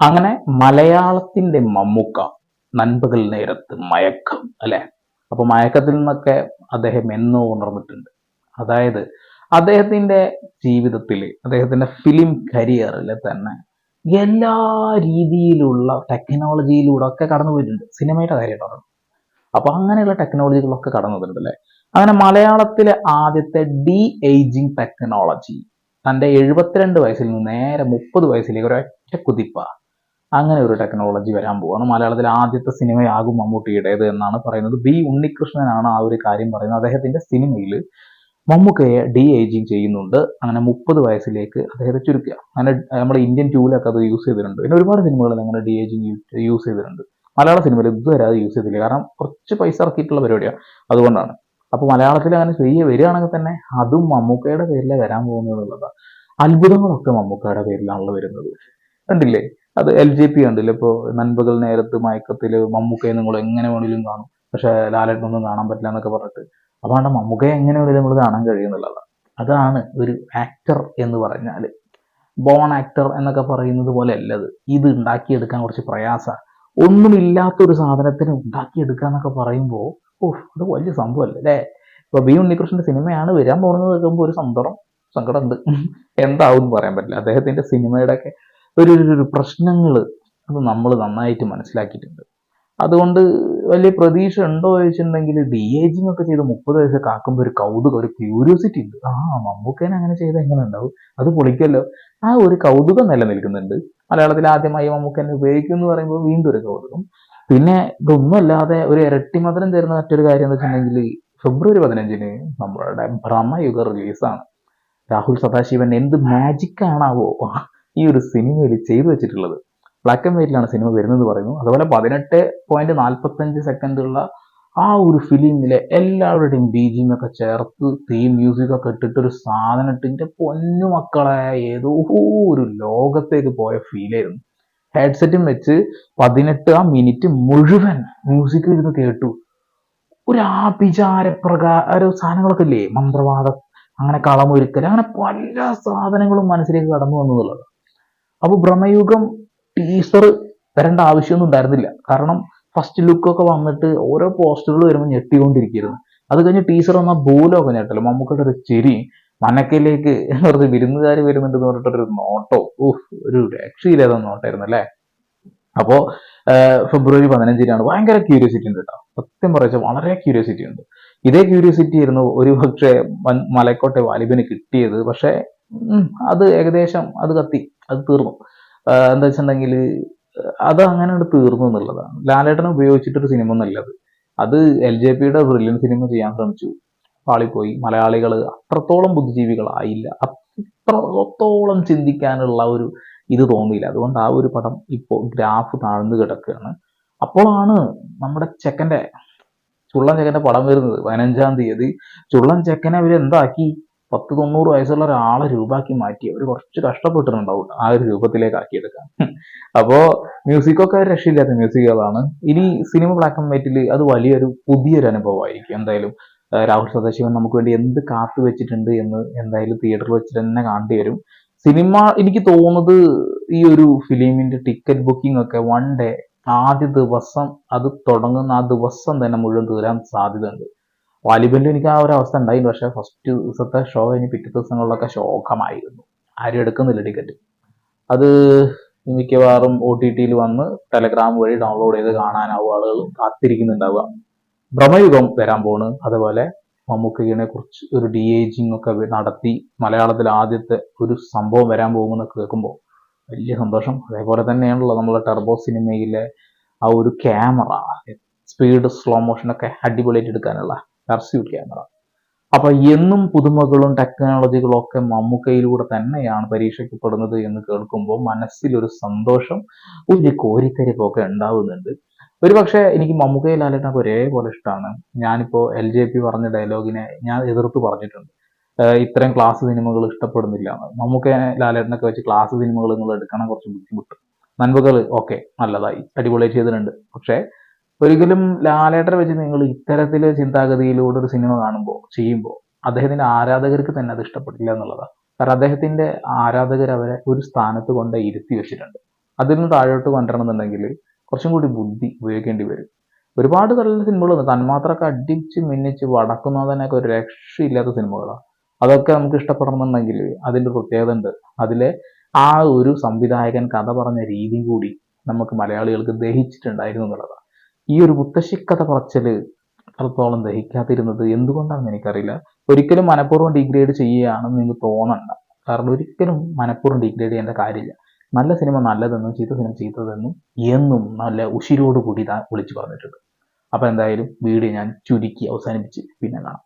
അങ്ങനെ മലയാളത്തിന്റെ മമ്മുക്ക നൻപകൽ നേരത്ത് മയക്കം അല്ലെ? അപ്പൊ മയക്കത്തിൽ നിന്നൊക്കെ അദ്ദേഹം എന്നോ ഉണർന്നിട്ടുണ്ട്. അതായത് അദ്ദേഹത്തിന്റെ ജീവിതത്തിൽ അദ്ദേഹത്തിന്റെ ഫിലിം കരിയറിൽ തന്നെ എല്ലാ രീതിയിലുള്ള ടെക്നോളജിയിലൂടെ ഒക്കെ കടന്നു പോയിട്ടുണ്ട്. സിനിമയുടെ കാര്യമായിട്ടാണ് അപ്പൊ അങ്ങനെയുള്ള ടെക്നോളജികളൊക്കെ കടന്നു വന്നിട്ടുണ്ട് അല്ലെ? അങ്ങനെ മലയാളത്തിലെ ആദ്യത്തെ ഡി ഏജിങ് ടെക്നോളജി തന്റെ എഴുപത്തിരണ്ട് വയസ്സിൽ നിന്ന് നേരെ മുപ്പത് വയസ്സിലേക്ക് ഒരൊറ്റ കുതിപ്പ അങ്ങനെ ഒരു ടെക്നോളജി വരാൻ പോവാണ്. മലയാളത്തിലെ ആദ്യത്തെ സിനിമയാകും മമ്മൂട്ടിയുടേത് എന്നാണ് പറയുന്നത്. ബി ഉണ്ണികൃഷ്ണനാണ് ആ ഒരു കാര്യം പറയുന്നത്. അദ്ദേഹത്തിന്റെ സിനിമയിൽ മമ്മൂക്കയെ ഡി ഏജിങ് ചെയ്യുന്നുണ്ട്. അങ്ങനെ മുപ്പത് വയസ്സിലേക്ക് അദ്ദേഹത്തെ ചുരുക്കുക. അങ്ങനെ നമ്മുടെ ഇന്ത്യൻ ടൂലൊക്കെ അത് യൂസ് ചെയ്തിട്ടുണ്ട്. പിന്നെ ഒരുപാട് സിനിമകളിൽ അങ്ങനെ ഡി ഏജിങ് യൂസ് ചെയ്തിട്ടുണ്ട്. മലയാള സിനിമയിൽ ഇതുവരെ അത് യൂസ് ചെയ്തില്ല കാരണം കുറച്ച് പൈസ ഇറക്കിയിട്ടുള്ള പരിപാടിയാണ് അതുകൊണ്ടാണ്. അപ്പോൾ മലയാളത്തിൽ അങ്ങനെ ചെയ്യ വരികയാണെങ്കിൽ തന്നെ അതും മമ്മൂക്കയുടെ പേരിലെ വരാൻ പോകുന്നത് എന്നുള്ളതാണ് അത്ഭുതങ്ങളൊക്കെ മമ്മൂക്കയുടെ പേരിലാണല്ലോ വരുന്നത്. കണ്ടില്ലേ? അത് എൽ ജെ പി കണ്ടില്ലേ ഇപ്പോൾ നൻപകൽ നേരത്ത് മയക്കത്തിൽ മമ്മൂക്കയെ നിങ്ങൾ എങ്ങനെ വേണമെങ്കിലും കാണും. പക്ഷെ ലാലേട്ടനൊന്നും കാണാൻ പറ്റില്ല എന്നൊക്കെ പറഞ്ഞിട്ട്. അതുകൊണ്ട് മമ്മൂക്കയെ എങ്ങനെ വേണമെങ്കിലും നമ്മൾ കാണാൻ കഴിയുന്നുള്ളതാണ്. അതാണ് ഒരു ആക്ടർ എന്ന് പറഞ്ഞാൽ ബോൺ ആക്ടർ എന്നൊക്കെ പറയുന്നത് പോലെ അല്ലത് ഇത് ഉണ്ടാക്കിയെടുക്കാൻ കുറച്ച് പ്രയാസമാണ്. ഒന്നുമില്ലാത്തൊരു സാധനത്തിന് ഉണ്ടാക്കിയെടുക്കുക എന്നൊക്കെ പറയുമ്പോൾ ഓ അത് വലിയ സംഭവമല്ലേ അല്ലേ? ഇപ്പൊ ബി ഉണ്ണികൃഷ്ണന്റെ സിനിമയാണ് വരാൻ പോകുന്നത് കേൾക്കുമ്പോൾ ഒരു സന്തോഷം സങ്കടം ഉണ്ട് എന്താവും പറയാൻ പറ്റില്ല. അദ്ദേഹത്തിന്റെ സിനിമയുടെ ഒക്കെ ഒരു ഒരു പ്രശ്നങ്ങൾ അത് നമ്മൾ നന്നായിട്ട് മനസ്സിലാക്കിയിട്ടുണ്ട്. അതുകൊണ്ട് വലിയ പ്രതീക്ഷ ഉണ്ടോ ചോദിച്ചിട്ടുണ്ടെങ്കിൽ ഡി ഏജിങ് ഒക്കെ ചെയ്ത് മുപ്പത് വയസ്സൊക്കെ ആക്കുമ്പോൾ ഒരു കൗതുകം ഒരു ക്യൂരിയോസിറ്റി ഉണ്ട്. ആ മമ്മൂക്കേനെ അങ്ങനെ ചെയ്താൽ എങ്ങനെ ഉണ്ടാവും? അത് പൊളിക്കല്ലോ. ആ ഒരു കൗതുകം നിലനിൽക്കുന്നുണ്ട്. മലയാളത്തിൽ ആദ്യമായി മമ്മൂക്കനെ ഉപയോഗിക്കും എന്ന് പറയുമ്പോൾ വീണ്ടും ഒരു കൗതുകം. പിന്നെ ഇതൊന്നുമല്ലാതെ ഒരു ഇരട്ടി മധുരം തരുന്ന മറ്റൊരു കാര്യം എന്ന് വെച്ചിട്ടുണ്ടെങ്കിൽ ഫെബ്രുവരി പതിനഞ്ചിന് നമ്മളുടെ ഭ്രമയുഗ റിലീസാണ് രാഹുൽ സദാശിവൻ എന്ത് മാജിക് ആണാവോ? ഈ ഒരു സിനിമയിൽ ചെയ്തു വെച്ചിട്ടുള്ളത്. ബ്ലാക്ക് ആൻഡ് വൈറ്റിലാണ് സിനിമ വരുന്നത് പറയുന്നു. അതുപോലെ പതിനെട്ട് പോയിന്റ് നാൽപ്പത്തഞ്ച് സെക്കൻഡുള്ള ആ ഒരു ഫിലിമിലെ എല്ലാവരുടെയും ബീജിങ് ഒക്കെ ചേർത്ത് തീം മ്യൂസിക് ഒക്കെ ഇട്ടിട്ട് ഒരു സാധനം ഇട്ടിന്റെ പൊന്നു ഏതോ ഒരു ലോകത്തേക്ക് പോയ ഫീൽ ആയിരുന്നു. ഹെഡ്സെറ്റും വെച്ച് പതിനെട്ട് ആ മിനിറ്റ് മുഴുവൻ മ്യൂസിക് ഇരുന്ന് കേട്ടു. ഒരു ആഭിചാര പ്രകാര സാധനങ്ങളൊക്കെ ഇല്ലേ? മന്ത്രവാദം അങ്ങനെ കളമൊരുക്കൽ അങ്ങനെ പല സാധനങ്ങളും മനസ്സിലേക്ക് കടന്നു വന്നുള്ളത് അപ്പൊ ഭ്രമയുഗം ടീസർ വരേണ്ട ആവശ്യമൊന്നും ഉണ്ടായിരുന്നില്ല. കാരണം ഫസ്റ്റ് ലുക്കൊക്കെ വന്നിട്ട് ഓരോ പോസ്റ്ററുകൾ വരുമ്പോൾ ഞെട്ടിക്കൊണ്ടിരിക്കുന്നു അത് കഴിഞ്ഞ് ടീസർ വന്ന ബോലൊക്കെ ഞെട്ടല്ലോ മമ്മൂക്കയുടെ ഒരു ചിരി മനക്കയിലേക്ക് വെറുതെ വിരുന്നുകാർ വരുന്നുണ്ടെന്ന് പറഞ്ഞിട്ടൊരു നോട്ടോ. ഊഹ് ഒരു രക്ഷയില്ലാതെ നോട്ടായിരുന്നു അല്ലേ? അപ്പോൾ ഫെബ്രുവരി പതിനഞ്ചിനാണ് ഭയങ്കര ക്യൂരിയോസിറ്റി ഉണ്ട് കേട്ടോ. സത്യം പറയുക വളരെ ക്യൂരിയോസിറ്റി ഉണ്ട്. ഇതേ ക്യൂരിയോസിറ്റി ആയിരുന്നു ഒരു പക്ഷേ മലക്കോട്ടെ വാലിബിന് കിട്ടിയത്. പക്ഷേ അത് ഏകദേശം അത് കത്തി. അത് തീർന്നു. എന്താ വെച്ചിട്ടുണ്ടെങ്കിൽ അത് അങ്ങനെ തീർന്നു എന്നുള്ളതാണ്. ലാലേട്ടനെ ഉപയോഗിച്ചിട്ടൊരു സിനിമ ഒന്നല്ലത് അത് എൽ ജെ പിയുടെ ബ്രില്യൻ സിനിമ ചെയ്യാൻ ശ്രമിച്ചു. പാളിപ്പോയി. മലയാളികൾ അത്രത്തോളം ബുദ്ധിജീവികളായില്ല. അത്രത്തോളം ചിന്തിക്കാനുള്ള ഒരു ഇത് തോന്നിയില്ല. അതുകൊണ്ട് ആ ഒരു പടം ഇപ്പോൾ ഗ്രാഫ് താഴ്ന്നു കിടക്കുകയാണ്. അപ്പോഴാണ് നമ്മുടെ ചെക്കന്റെ ചുള്ളൻ ചെക്കന്റെ പടം വരുന്നത് പതിനഞ്ചാം തീയതി. ചുള്ളൻ ചെക്കനെ അവർ എന്താക്കി പത്ത് തൊണ്ണൂറ് വയസ്സുള്ള ഒരാളെ രൂപാക്കി മാറ്റി അവർ കുറച്ച് കഷ്ടപ്പെട്ടിട്ടുണ്ടാവും ആ ഒരു രൂപത്തിലേക്ക് ആക്കിയെടുക്കാൻ. അപ്പോ മ്യൂസിക്കൊക്കെ രക്ഷയില്ലാത്ത മ്യൂസിക്കുകളാണ് ഇനി സിനിമ ബ്ലാക്ക് ആൻഡ് വൈറ്റിൽ അത് വലിയൊരു പുതിയൊരു അനുഭവമായിരിക്കും. എന്തായാലും രാഹുൽ സദാശിവൻ നമുക്ക് വേണ്ടി എന്ത് കാത്തു വെച്ചിട്ടുണ്ട് എന്ന് എന്തായാലും തിയേറ്ററിൽ വെച്ചിട്ട് തന്നെ കാണേണ്ടി വരും. സിനിമ എനിക്ക് തോന്നുന്നത് ഈ ഒരു ഫിലിമിന്റെ ടിക്കറ്റ് ബുക്കിംഗ് ഒക്കെ വൺ ഡേ ആദ്യ ദിവസം അത് തുടങ്ങുന്ന ആ ദിവസം തന്നെ മുഴുവൻ തീരാൻ സാധ്യതയുണ്ട്. വാലിബലിൽ എനിക്ക് ആ ഒരു അവസ്ഥ ഉണ്ടായിരുന്നു. പക്ഷേ ഫസ്റ്റ് ദിവസത്തെ ഷോ കഴിഞ്ഞ് പിറ്റേ ദിവസങ്ങളിലൊക്കെ ശോകമായിരുന്നു. ആരും എടുക്കുന്നില്ല ടിക്കറ്റ് അത് മിക്കവാറും ഒ ടി ടിയിൽ വന്ന് ടെലഗ്രാം വഴി ഡൗൺലോഡ് ചെയ്ത് കാണാനാവും ആളുകൾ. കാത്തിരിക്കുന്നുണ്ടാവുക. ഭ്രമയുഗം വരാൻ പോണ്. അതുപോലെ മമ്മൂക്കയെ കുറിച്ച് ഒരു ഡി ഏജിങ് ഒക്കെ നടത്തി മലയാളത്തിൽ ആദ്യത്തെ ഒരു സംഭവം വരാൻ പോകുമെന്ന് കേൾക്കുമ്പോൾ വലിയ സന്തോഷം. അതേപോലെ തന്നെയാണല്ലോ നമ്മളെ ടെർബോ സിനിമയിലെ ആ ഒരു ക്യാമറ സ്പീഡ് സ്ലോ മോഷനൊക്കെ അടിപൊളിയായിട്ട് എടുക്കാനുള്ള പെർസ്യൂട്ട് ക്യാമറ അപ്പൊ എന്നും പുതുമകളും ടെക്നോളജികളും ഒക്കെ മമ്മൂക്കയിലൂടെ തന്നെയാണ് പരീക്ഷിക്കപ്പെടുന്നത് എന്ന് കേൾക്കുമ്പോൾ മനസ്സിലൊരു സന്തോഷം ഒരു കോരിത്തരിപ്പൊക്കെ ഉണ്ടാവുന്നുണ്ട്. ഒരു പക്ഷേ എനിക്ക് മമ്മൂക്കയെ ലാലേട്ടനൊക്കെ ഒരേപോലെ ഇഷ്ടമാണ് ഞാനിപ്പോ എൽ ജെ പി പറഞ്ഞ ഡയലോഗിനെ ഞാൻ എതിർത്ത് പറഞ്ഞിട്ടുണ്ട്. ഇത്തരം ക്ലാസ് സിനിമകൾ ഇഷ്ടപ്പെടുന്നില്ല. മമ്മൂക്കയെ ലാലേട്ടനൊക്കെ വെച്ച് ക്ലാസ് സിനിമകൾ നിങ്ങൾ എടുക്കണം കുറച്ച് ബുദ്ധിമുട്ട്. നന്മകൾ ഓക്കെ നല്ലതായി. അടിപൊളി ചെയ്തിട്ടുണ്ട്. പക്ഷേ ഒരിക്കലും ലാലേട്ടർ വെച്ച് നിങ്ങൾ ഇത്തരത്തിലെ ചിന്താഗതിയിലൂടെ ഒരു സിനിമ കാണുമ്പോൾ ചെയ്യുമ്പോൾ അദ്ദേഹത്തിന്റെ ആരാധകർക്ക് തന്നെ അത് ഇഷ്ടപ്പെട്ടില്ല എന്നുള്ളതാണ് കാരണം അദ്ദേഹത്തിന്റെ ആരാധകർ അവരെ ഒരു സ്ഥാനത്ത് കൊണ്ട് ഇരുത്തി വെച്ചിട്ടുണ്ട്. അതിൽ നിന്ന് താഴോട്ട് കൊണ്ടുവരണമെന്നുണ്ടെങ്കിൽ കുറച്ചും കൂടി ബുദ്ധി ഉപയോഗിക്കേണ്ടി വരും. ഒരുപാട് നല്ല സിനിമകളൊന്നും തന്മാത്രമൊക്കെ അടിച്ച് മിന്നിച്ച് വടക്കുന്നതിനൊക്കെ ഒരു രക്ഷയില്ലാത്ത സിനിമകളാണ് അതൊക്കെ നമുക്ക് ഇഷ്ടപ്പെടണമെന്നുണ്ടെങ്കിൽ അതിന്റെ പ്രത്യേകത ഉണ്ട്. അതിലെ ആ ഒരു സംവിധായകൻ കഥ പറഞ്ഞ രീതിയും കൂടി നമുക്ക് മലയാളികൾക്ക് ദഹിച്ചിട്ടുണ്ടായിരുന്നു എന്നുള്ളതാണ് ഈ ഒരു മുത്തശ്ശിക്കഥ പറച്ചിൽ അത്രത്തോളം ദഹിക്കാതിരുന്നത് എന്തുകൊണ്ടാണെന്ന് എനിക്കറിയില്ല. ഒരിക്കലും മനഃപൂർവം ഡിഗ്രേഡ് ചെയ്യുകയാണെന്ന് നിങ്ങൾക്ക് തോന്നണ്ട. കാരണം ഒരിക്കലും മനഃപൂർവം ഡിഗ്രേഡ് ചെയ്യേണ്ട കാര്യമില്ല. നല്ല സിനിമ നല്ലതെന്നും ചീത്ത സിനിമ ചീത്തതെന്നും എന്നും നല്ല ഉശിരോടുകൂടി ഇതാ വിളിച്ചു പറഞ്ഞിട്ടുണ്ട്. അപ്പോൾ എന്തായാലും വീഡിയോ ഞാൻ ചുരുക്കി അവസാനിപ്പിച്ച് പിന്നെ കാണാം.